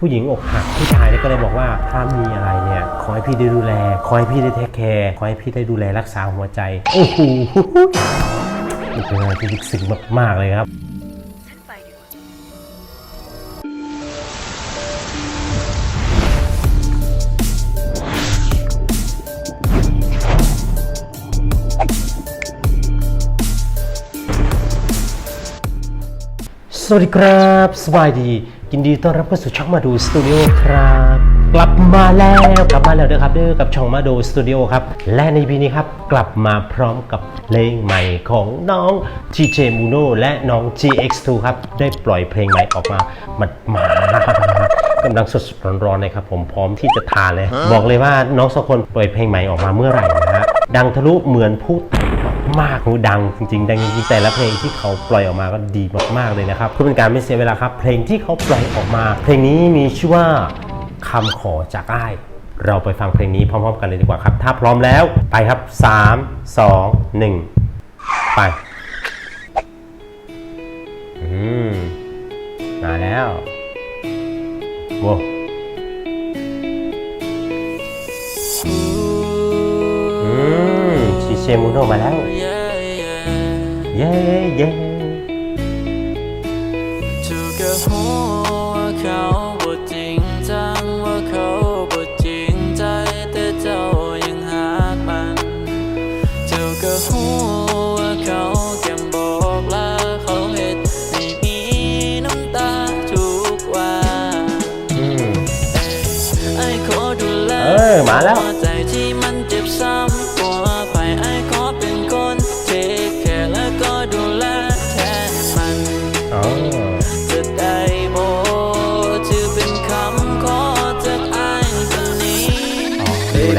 ผู้หญิงอกหักผู้ชายเนี่ยก็เลยบอกว่าถ้ามีอะไรเนี่ยขอให้พี่ได้ดูแล ขอให้พี่ได้เทคแคร์ขอให้พี่ได้ดูแลรักษาหัวใจ โอ้โหเป็นอะไรที่ลึกซึ้งมาก ๆ เลยครับสวัสดีครับ สบายดี ยินดีต้อนรับเข้าสู่ช่องมาดูสตูดิโอครับ กลับมาแล้วกลับมาแล้วเด้อครับเด้อกับช่องมาดูสตูดิโอครับ และในปีนี้ครับ กลับมาพร้อมกับเพลงใหม่ของน้อง GJ Muno และน้อง GX2 ครับ ได้ปล่อยเพลงใหม่ออกมามันมากำลังสดๆร้อนๆเลยครับผมพร้อมที่จะทานเลย บอกเลยว่าน้องสองคนปล่อยเพลงใหม่ออกมาเมื่อไหร่นะฮะดังทะลุเหมือนพูด มากๆดังจริงๆดังจริงๆแต่ละเพลงที่เขาปล่อยออกมาก็ดีมากๆเลยนะครับเพื่อเป็นการไม่เสียเวลาครับ เพลงที่เขาปล่อยออกมา เพลงนี้มีชื่อว่าคำขอจากอ้าย เราไปฟังเพลงนี้พร้อมๆกันเลยดีกว่าครับ ถ้าพร้อมแล้วไปครับ 3 2 1 ไปอืมมาแล้วโว้อืมชิเชมุโนมาแล้ว เย้เย้ถูกกับหัวเขาบ่จริงจังว่าเขาบ่จริงใจแต่เจ้ายังหากมันเจ้าก็หัวเขาแค่บอกลาเขาเฮ็ดให้มีน้ำตาทุกวันอืมไอ้ขอดูแลเออมาแล้วหัใจที่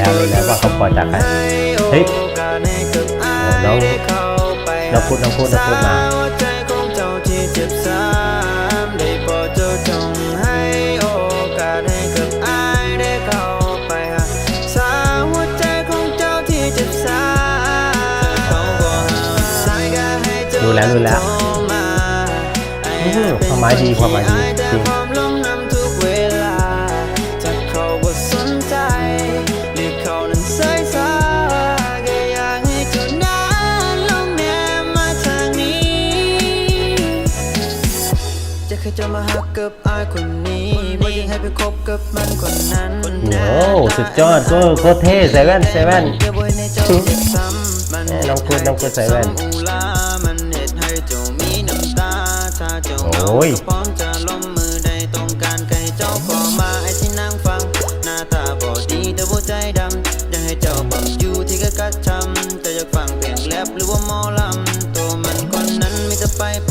รู้แล้วรู้แล้วว่าเขาปล่อยจากใครเฮ้ยน้องน้องพูดน้องพูดน้องพูดมาใจของเจ้าที่เจ็บซ้ำได้โปรดเจ้าจงให้โอกาสให้กับอ้ายได้เข้าไปหาสาวหัวใจของเจ้าที่เจ็บซ้ำเขาก็หาสายก็ให้เจ้ารู้แล้วรู้แล้วโทรมาไอ้อื้อหือความหมายดีความหมายดีจริง คยจะมาหักกับอายคนนี้บ่อยากให้ไปคบกับมันคนนั้นโอ้สุดยอดก็ก็เท่เซเว่นเซเว่นอย่าบ่อยในเจ้าเจ็บซ้ำมันแน่น้องพูดน้องพูดใส่แว่นซ้ำอุลามันเฮ็ดให้เจ้ามีน้ำตาถ้าเจ้าเหงาโอ้ย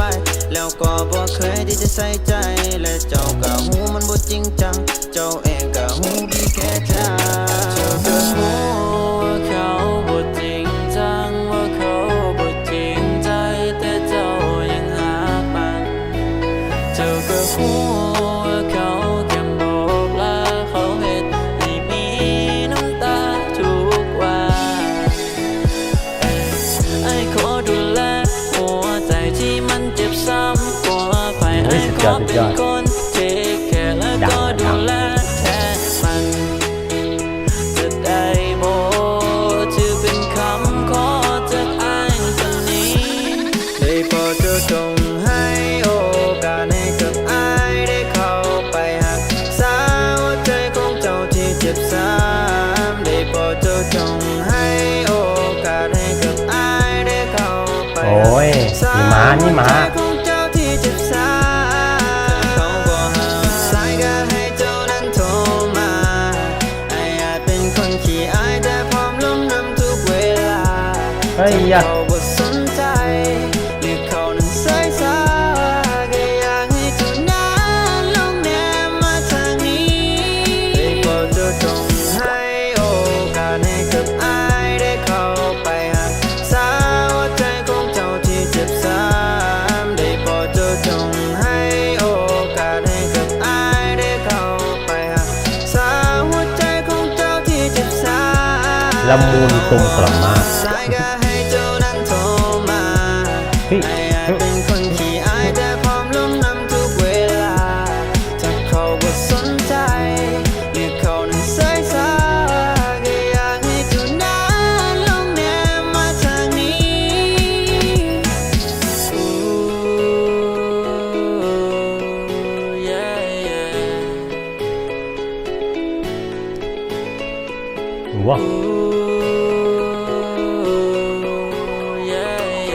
แต่ไปไปแล้วก็บ่เคยที่จะใส่ใจ และเจ้าก็หูมันบ่จริงจัง เจ้าเอง ยสุดขยออดสุดเป็ยนอดคนเทคแค่แล้วก็ดูแลแทนมันจะได้บอกถือเป็นคำขอจากอ้ายคนนี้ได้โปรดเจ้าจงให้โอกาสให้กับอายได้เข้าไปหักษาวใจของเจ้าที่เจ็บซ้ำได้โปรดเจ้าจงให้โอกาสให้กับอายได้เข้าไปโอ้ยนี่มานี่มา ลองแนมมาทางนี้ได้โปรงให้โอกาสให้กับอ้ายได้เข้าไปรดเจ้าจงให้โอกาสให้กับอ้ายได้เข้าไปหักษาหัวใจของเจ้าที่เจ็บซ้ำละมุนกลมกล่อมมาก เ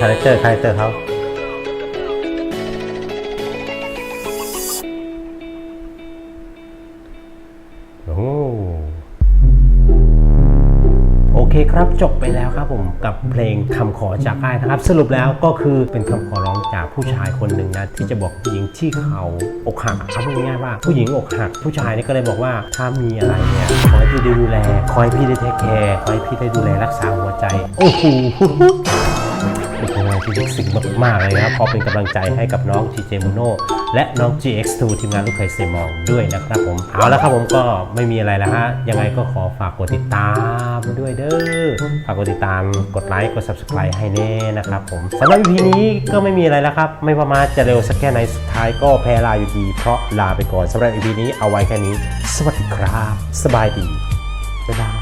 คาแรคเตอร์คาแรคเตอร์เขาโอ้โอเคครับจบไปแล้วครับผมกับเพลงคำขอจากอ้ายนะครับ สรุปแล้วก็คือเป็นคำขอร้องจากผู้ชายคนหนึ่งนะที่จะบอกผู้หญิงที่เขาอกหักเอาพูดง่ายๆว่าผู้หญิงอกหัก ผู้ชายนี่ก็เลยบอกว่าถ้ามีอะไรเนี่ยขอให้พี่ได้ดูแลขอให้พี่ได้เทคแคร์ขอให้พี่ได้ดูแลรักษาหัวใจ โอ้โห เป็นผลงานที่ลึกซึ้งมากๆเลยนะครับขอเป็นกำลังใจให้กับน้อง TJ m o n o และน้อง GX2 ทีมงานลูกเคยเซมองด้วยนะครับผม เอาละครับผมก็ไม่มีอะไรแล้วฮะ ยังไงก็ขอฝากกดติดตามด้วยเด้อ ฝากกดติดตาม กดไลค์ กด subscribe ให้แน่นะครับผมสำหรับ EP นี้ก็ไม่มีอะไรแล้วครับ ไม่ว่ามาจะเร็วสักแค่ไหนสุดท้ายก็แพ้ลาอยู่ดี เพราะลาไปก่อนสำหรับ EP นี้เอาไว้แค่นี้ สวัสดีครับ สบายดีบ๊ายบาย